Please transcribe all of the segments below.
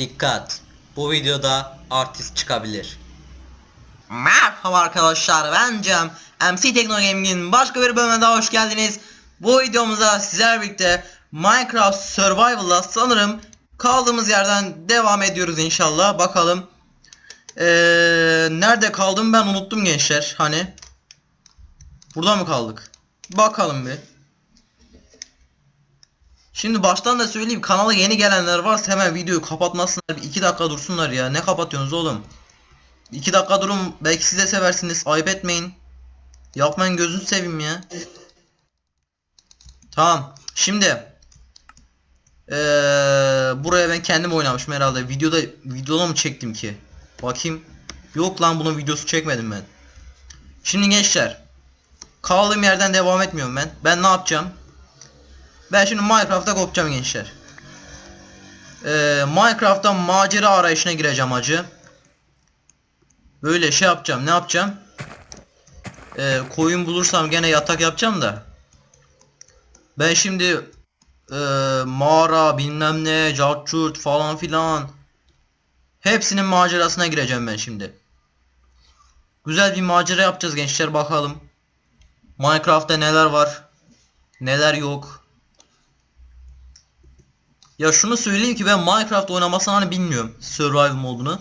Dikkat! Bu videoda artist çıkabilir. Merhaba arkadaşlar ben Cem MC Tekno Gaming'in başka bir bölümüne daha hoş geldiniz. Bu videomuzda sizlerle birlikte Minecraft Survival'la sanırım kaldığımız yerden devam ediyoruz inşallah. Bakalım. Ee, nerede kaldım ben unuttum gençler. Hani. Burada mı kaldık? Bakalım bir. Şimdi baştan da söyleyeyim kanala yeni gelenler varsa hemen videoyu kapatmasınlar. Bir iki dakika dursunlar ya. Ne kapatıyorsunuz oğlum? 2 dakika durun belki siz de seversiniz ayıp etmeyin. Yapmayın gözünü seveyim ya. Tamam şimdi ee, buraya ben kendim oynamışım herhalde videoda videoda mı çektim ki bakayım yok lan bunun videosu çekmedim ben şimdi gençler kaldığım yerden devam etmiyorum ben ben ne yapacağım ben şimdi Minecraft'a kopacağım gençler ee, Minecraft'ta macera arayışına gireceğim acı Böyle şey yapacağım. Ne yapacağım? Ee, koyun bulursam gene yatak yapacağım da. Ben şimdi e, mağara bilmem ne carçurt falan filan hepsinin macerasına gireceğim ben şimdi. Güzel bir macera yapacağız gençler bakalım. Minecraft'ta neler var? Neler yok? Ya şunu söyleyeyim ki ben Minecraft oynamasını hani bilmiyorum. Survival modunu.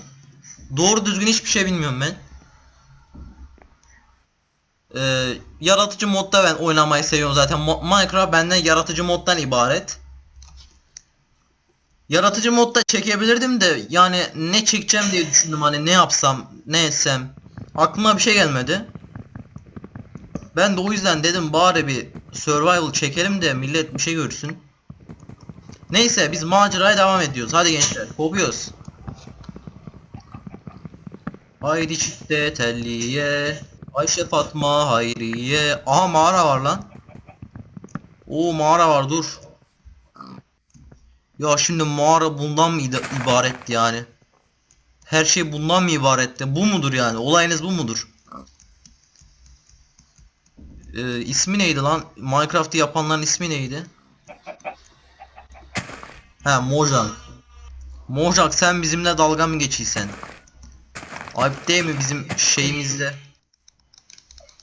Doğru düzgün hiçbir şey bilmiyorum ben. Ee, yaratıcı modda ben oynamayı seviyorum zaten. Mo- Minecraft benden yaratıcı moddan ibaret. Yaratıcı modda çekebilirdim de yani ne çekeceğim diye düşündüm hani ne yapsam ne etsem. Aklıma bir şey gelmedi. Ben de o yüzden dedim bari bir survival çekelim de millet bir şey görsün. Neyse biz maceraya devam ediyoruz. Hadi gençler kopuyoruz. Haydi çifte telliye Ayşe Fatma Hayriye. Aha mağara var lan. Oo mağara var dur. Ya şimdi mağara bundan mı ibaretti yani? Her şey bundan mı ibaretti bu mudur yani? Olayınız bu mudur? Ee, ismi neydi lan? Minecraft'ı yapanların ismi neydi He Mojang Mojang sen bizimle dalga mı geçiysen Ayıp değil mi bizim şeyimizle?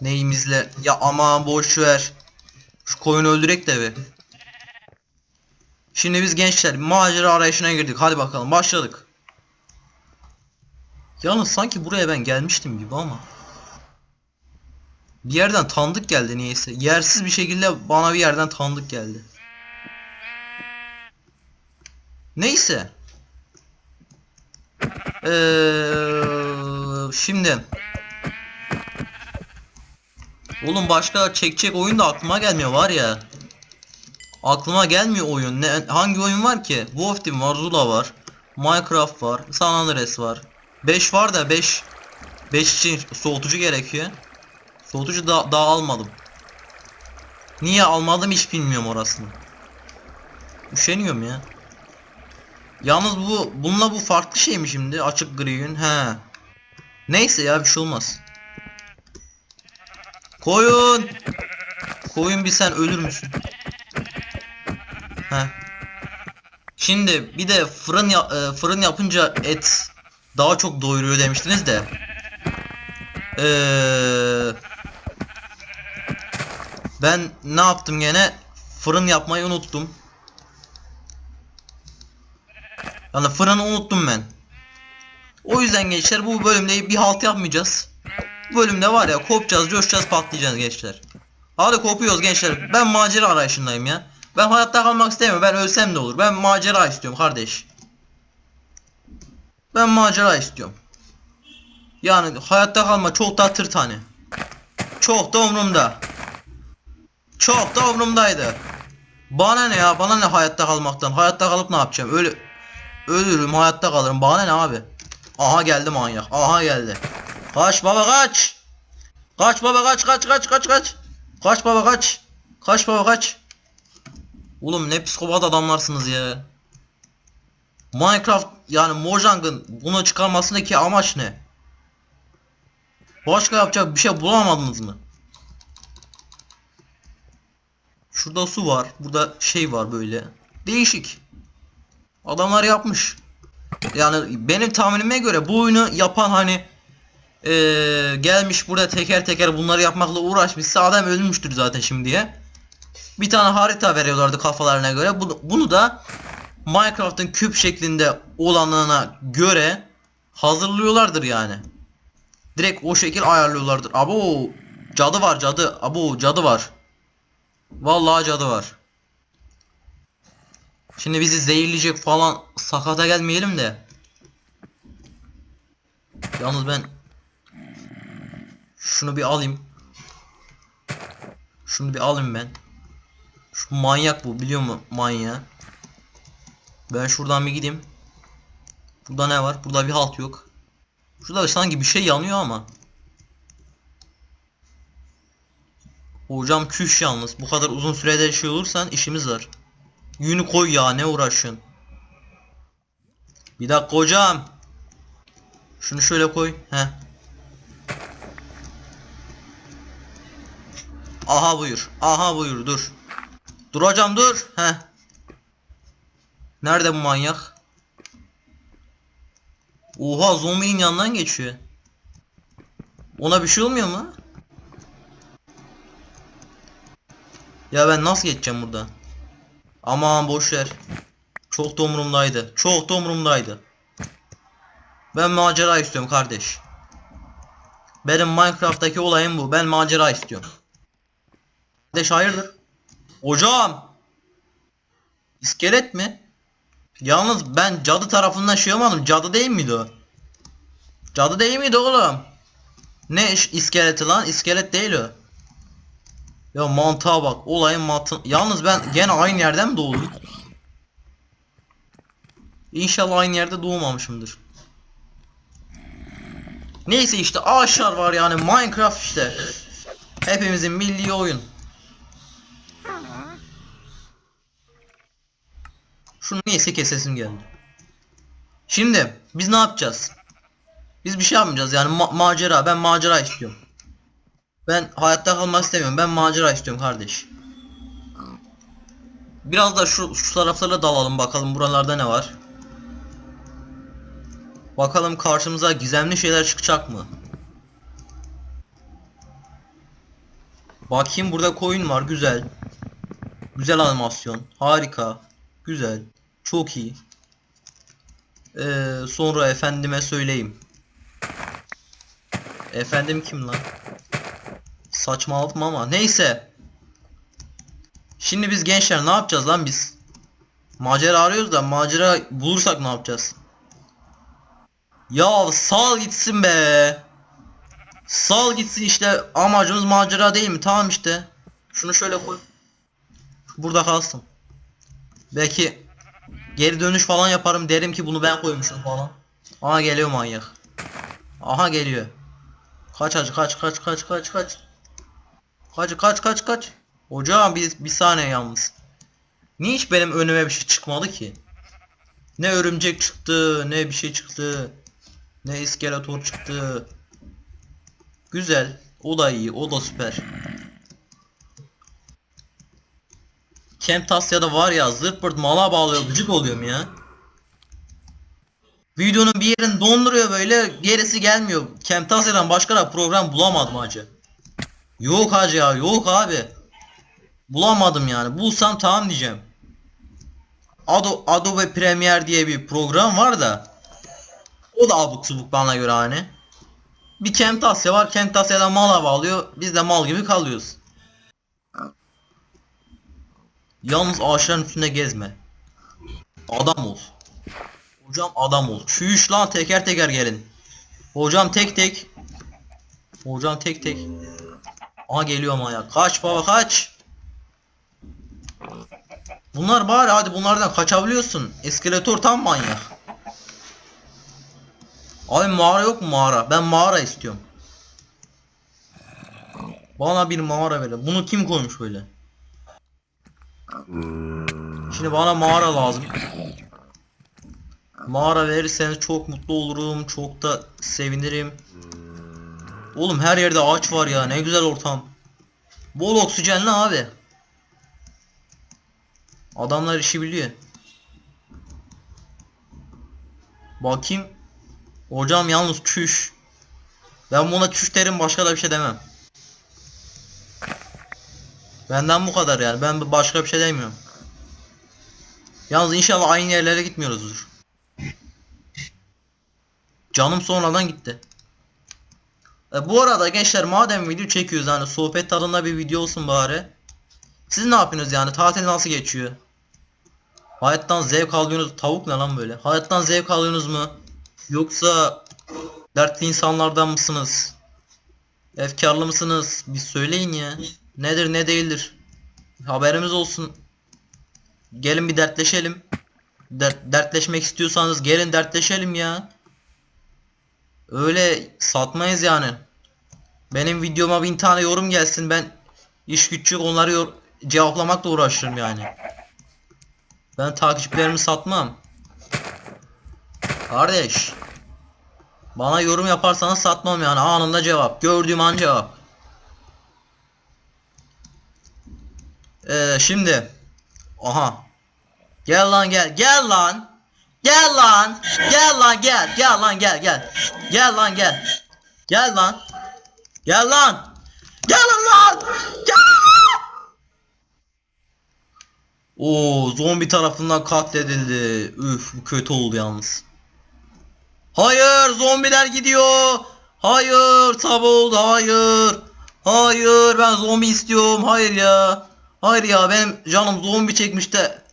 Neyimizle? Ya aman boş ver. Şu koyunu öldürek de bir. Şimdi biz gençler macera arayışına girdik. Hadi bakalım başladık. Yalnız sanki buraya ben gelmiştim gibi ama. Bir yerden tanıdık geldi niyeyse. Yersiz bir şekilde bana bir yerden tanıdık geldi. Neyse. Eee şimdi Oğlum başka çekecek oyun da aklıma gelmiyor var ya. Aklıma gelmiyor oyun. Ne hangi oyun var ki? Wolf Team var, Zula var. Minecraft var, San Andreas var. 5 var da 5 5 için soğutucu gerekiyor. Soğutucu da daha almadım. Niye almadım hiç bilmiyorum orasını. Üşeniyorum ya. Yalnız bu bununla bu farklı şey mi şimdi? Açık gri gün. He. Neyse ya bir şey olmaz. Koyun. Koyun bir sen ölür müsün? He. Şimdi bir de fırın ya- e, fırın yapınca et daha çok doyuruyor demiştiniz de. Eee ben ne yaptım gene? Fırın yapmayı unuttum. Yani fırını unuttum ben. O yüzden gençler bu bölümde bir halt yapmayacağız. Bu bölümde var ya kopacağız, coşacağız, patlayacağız gençler. Hadi kopuyoruz gençler. Ben macera arayışındayım ya. Ben hayatta kalmak istemiyorum. Ben ölsem de olur. Ben macera istiyorum kardeş. Ben macera istiyorum. Yani hayatta kalma çok da tır tane. Çok da umurumda. Çok da umurumdaydı. Bana ne ya? Bana ne hayatta kalmaktan? Hayatta kalıp ne yapacağım? Öyle ölürüm, hayatta kalırım. Bana ne abi? Aha geldi manyak. Aha geldi. Kaç baba kaç. Kaç baba kaç kaç kaç kaç kaç. Kaç baba kaç. Kaç baba kaç. Oğlum ne psikopat adamlarsınız ya. Minecraft yani Mojang'ın bunu çıkarmasındaki amaç ne? Başka yapacak bir şey bulamadınız mı? Şurada su var. Burada şey var böyle. Değişik. Adamlar yapmış. Yani benim tahminime göre bu oyunu yapan hani eee, gelmiş burada teker teker bunları yapmakla uğraşmışsa adam ölmüştür zaten şimdiye. Bir tane harita veriyorlardı kafalarına göre. Bunu, bunu da Minecraft'ın küp şeklinde olanına göre hazırlıyorlardır yani. Direkt o şekil ayarlıyorlardır. Abo cadı var cadı. Abo cadı var. Vallahi cadı var. Şimdi bizi zehirleyecek falan sakata gelmeyelim de. Yalnız ben şunu bir alayım. Şunu bir alayım ben. Şu manyak bu biliyor musun manyağı? Ben şuradan bir gideyim. Burada ne var? Burada bir halt yok. Şurada sanki bir şey yanıyor ama. Hocam küş yalnız. Bu kadar uzun sürede şey olursan işimiz var. Yünü koy ya ne uğraşıyorsun? Bir dakika hocam. Şunu şöyle koy. He. Aha buyur. Aha buyur dur. Dur hocam dur. He. Nerede bu manyak? Oha zombinin yanından geçiyor. Ona bir şey olmuyor mu? Ya ben nasıl geçeceğim buradan? Aman boş ver. Çok da umurumdaydı. Çok da umurumdaydı. Ben macera istiyorum kardeş. Benim Minecraft'taki olayım bu. Ben macera istiyorum. Kardeş hayırdır? Hocam. İskelet mi? Yalnız ben cadı tarafından şey olmadım. Cadı değil miydi o? Cadı değil miydi oğlum? Ne iskeleti lan? İskelet değil o. Ya mantığa bak. Olayın mantığı. Yalnız ben gene aynı yerden mi doğdum? İnşallah aynı yerde doğmamışımdır. Neyse işte ağaçlar var yani Minecraft işte. Hepimizin milli oyun. Şunu neyse kesesim geldi. Şimdi biz ne yapacağız? Biz bir şey yapmayacağız yani ma- macera. Ben macera istiyorum. Ben hayatta kalmak istemiyorum. Ben macera istiyorum kardeş. Biraz da şu, şu taraflara dalalım bakalım buralarda ne var. Bakalım karşımıza gizemli şeyler çıkacak mı? Bakayım burada koyun var güzel. Güzel animasyon. Harika. Güzel. Çok iyi. Ee, sonra efendime söyleyeyim. Efendim kim lan? Saçmaladım ama neyse. Şimdi biz gençler ne yapacağız lan biz? Macera arıyoruz da macera bulursak ne yapacağız? Ya sal gitsin be. Sal gitsin işte amacımız macera değil mi? Tamam işte. Şunu şöyle koy. Burada kalsın. Belki geri dönüş falan yaparım derim ki bunu ben koymuşum falan. Aha geliyor manyak. Aha geliyor. Kaç acı kaç kaç kaç kaç kaç. Kaç kaç kaç kaç. Hocam bir, bir saniye yalnız. Niye hiç benim önüme bir şey çıkmadı ki? Ne örümcek çıktı, ne bir şey çıktı. Ne iskeletor çıktı. Güzel. O da iyi, o da süper. Camtasia'da var ya zırt mala bağlıyor gıcık oluyorum ya. Videonun bir yerini donduruyor böyle gerisi gelmiyor. Camtasia'dan başka da program bulamadım hacı. Yok hacı ya yok abi. Bulamadım yani. Bulsam tamam diyeceğim. Ado Adobe Premiere diye bir program var da o da abuk subuk bana göre hani. Bir Camtasia var. Camtasia'dan mala bağlıyor. Biz de mal gibi kalıyoruz. Yalnız ağaçların üstünde gezme. Adam ol. Hocam adam ol. Çüş lan teker teker gelin. Hocam tek tek. Hocam tek tek. Aha geliyor ama ya. Kaç baba kaç. Bunlar bari hadi bunlardan kaçabiliyorsun. İskeletor tam manyak. Abi mağara yok mu mağara? Ben mağara istiyorum. Bana bir mağara verin. Bunu kim koymuş böyle? Şimdi bana mağara lazım. Mağara verirseniz çok mutlu olurum. Çok da sevinirim. Oğlum her yerde ağaç var ya. Ne güzel ortam. Bol oksijenli abi. Adamlar işi biliyor. Bakayım. Hocam yalnız çüş. Ben buna çüş derim başka da bir şey demem. Benden bu kadar yani. Ben başka bir şey demiyorum. Yalnız inşallah aynı yerlere gitmiyoruzdur. Canım sonradan gitti. E, bu arada gençler madem video çekiyoruz yani sohbet tadında bir video olsun bari. Siz ne yapıyorsunuz yani? Tatil nasıl geçiyor? Hayattan zevk alıyorsunuz. Tavuk ne lan böyle? Hayattan zevk alıyorsunuz mu? Yoksa dertli insanlardan mısınız? Efkarlı mısınız? Bir söyleyin ya. Nedir ne değildir? Haberimiz olsun. Gelin bir dertleşelim. Dert, dertleşmek istiyorsanız gelin dertleşelim ya. Öyle satmayız yani. Benim videoma bin tane yorum gelsin ben iş güç yok onları cevaplamakla uğraşırım yani. Ben takipçilerimi satmam. Kardeş. Bana yorum yaparsanız satmam yani anında cevap. Gördüğüm an cevap. Ee, şimdi. Aha. Gel lan gel. Gel lan. Gel lan. Gel lan gel. Gel lan gel gel. Gel lan gel. Gel lan. Gel lan. Gel lan. Gel. Oo zombi tarafından katledildi. Üf bu kötü oldu yalnız. Hayır zombiler gidiyor. Hayır sabah oldu hayır. Hayır ben zombi istiyorum. Hayır ya. Hayır ya benim canım zombi çekmiş de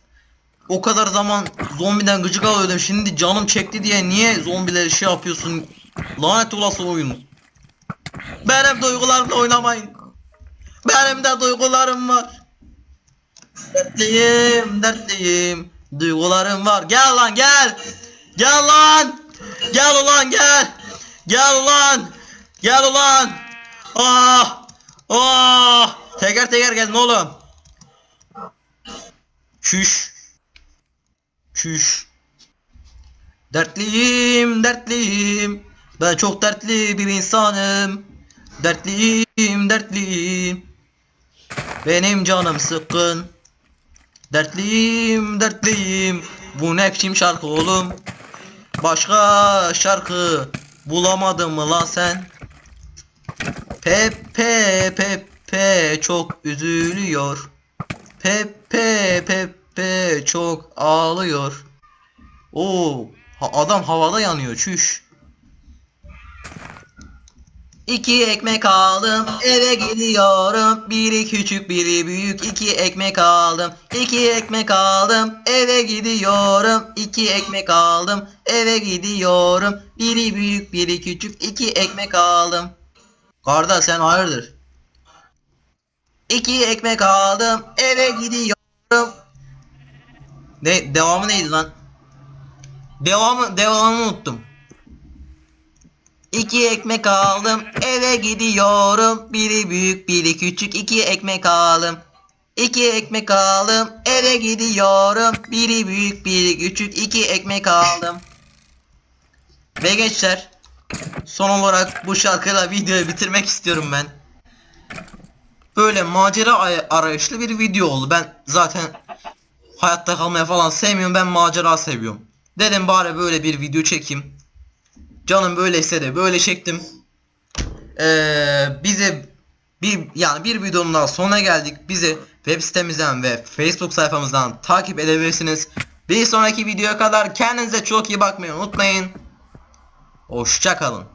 o kadar zaman zombiden gıcık alıyordum. Şimdi canım çekti diye niye zombileri şey yapıyorsun? Lanet olası oyun. Benim duygularımla oynamayın. Benim de duygularım var. Dertliyim, dertliyim. Duygularım var. Gel lan gel. Gel lan. Gel ulan gel. Gel ulan. Gel ulan. Ah. Ah. Teker teker gelin oğlum. Şüş. Şüş. Dertliyim, dertliyim. Ben çok dertli bir insanım. Dertliyim, dertliyim. Benim canım sıkkın. Dertliyim, dertliyim. Bu ne biçim şarkı oğlum? Başka şarkı bulamadın mı lan sen? Pepe Pepe çok üzülüyor. Pepe Pepe çok ağlıyor. Oo, ha- adam havada yanıyor çüş. İki ekmek aldım eve gidiyorum. Biri küçük biri büyük. İki ekmek aldım iki ekmek aldım eve gidiyorum. İki ekmek aldım eve gidiyorum. Biri büyük biri küçük. İki ekmek aldım. Kardeş sen hayırdır? İki ekmek aldım eve gidiyorum Ne devamı neydi lan? Devamı devamını unuttum. İki ekmek aldım eve gidiyorum. Biri büyük biri küçük. İki ekmek aldım. İki ekmek aldım eve gidiyorum. Biri büyük biri küçük. İki ekmek aldım. Ve gençler son olarak bu şarkıyla videoyu bitirmek istiyorum ben. Böyle macera ay- arayışlı bir video oldu. Ben zaten hayatta kalmaya falan sevmiyorum ben macera seviyorum Dedim bari böyle bir video çekeyim Canım böyle istedi. Böyle çektim. Ee, bize bir yani bir videonun daha sonuna geldik. Bizi web sitemizden ve Facebook sayfamızdan takip edebilirsiniz. Bir sonraki videoya kadar kendinize çok iyi bakmayı unutmayın. Hoşça kalın.